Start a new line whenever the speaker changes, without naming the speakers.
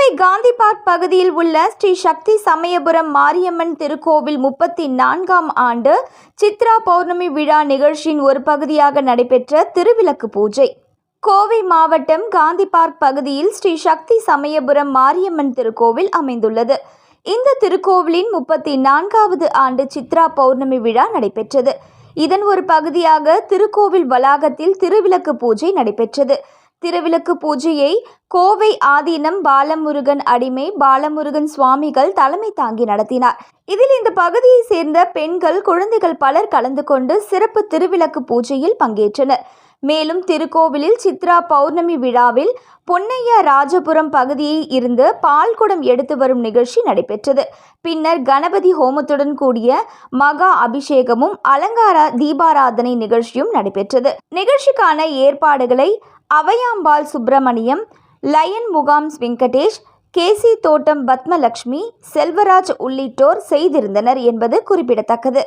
Kovai Gandhi park பகுதியில் உள்ள ஸ்ரீ சக்தி சமயபுரம் மாரியம்மன் திருக்கோவில் முப்பத்தி நான்காம் ஆண்டு சித்ரா பௌர்ணமி விழா நிகழ்ச்சியின் ஒரு பகுதியாக நடைபெற்ற திருவிளக்கு பூஜை. கோவை மாவட்டம் காந்தி பார்க் பகுதியில் ஸ்ரீ சக்தி சமயபுரம் மாரியம்மன் திருக்கோவில் அமைந்துள்ளது. இந்த திருக்கோவிலின் முப்பத்தி நான்காவது ஆண்டு சித்ரா பௌர்ணமி விழா நடைபெற்றது. இதன் ஒரு பகுதியாக திருக்கோவில் வளாகத்தில் திருவிளக்கு பூஜை நடைபெற்றது. திருவிளக்கு பூஜையை கோவை ஆதீனம் பாலமுருகன் அடிமை. பாலமுருகன் சுவாமிகள் தலைமை தாங்கி நடத்தினார். இதில் இந்த பகுதியை சேர்ந்த பெண்கள் குழந்தைகள் பலர் கலந்து கொண்டு சிறப்பு திருவிளக்கு பூஜையில் பங்கேற்றனர். மேலும் திருக்கோவிலில் சித்ரா பௌர்ணமி விழாவில் பொன்னையா ராஜபுரம் பகுதியில் இருந்து பால்குடம் எடுத்து வரும் நிகழ்ச்சி நடைபெற்றது. பின்னர் கணபதி ஹோமத்துடன் கூடிய மகா அபிஷேகமும் அலங்கார தீபாராதனை நிகழ்ச்சியும் நடைபெற்றது. நிகழ்ச்சிக்கான ஏற்பாடுகளை அவையாம்பாள் சுப்பிரமணியம் லயன் முகாம்ஸ் வெங்கடேஷ் கேசி தோட்டம் பத்மலக்ஷ்மி செல்வராஜ் உள்ளிட்டோர் செய்திருந்தனர் என்பது குறிப்பிடத்தக்கது.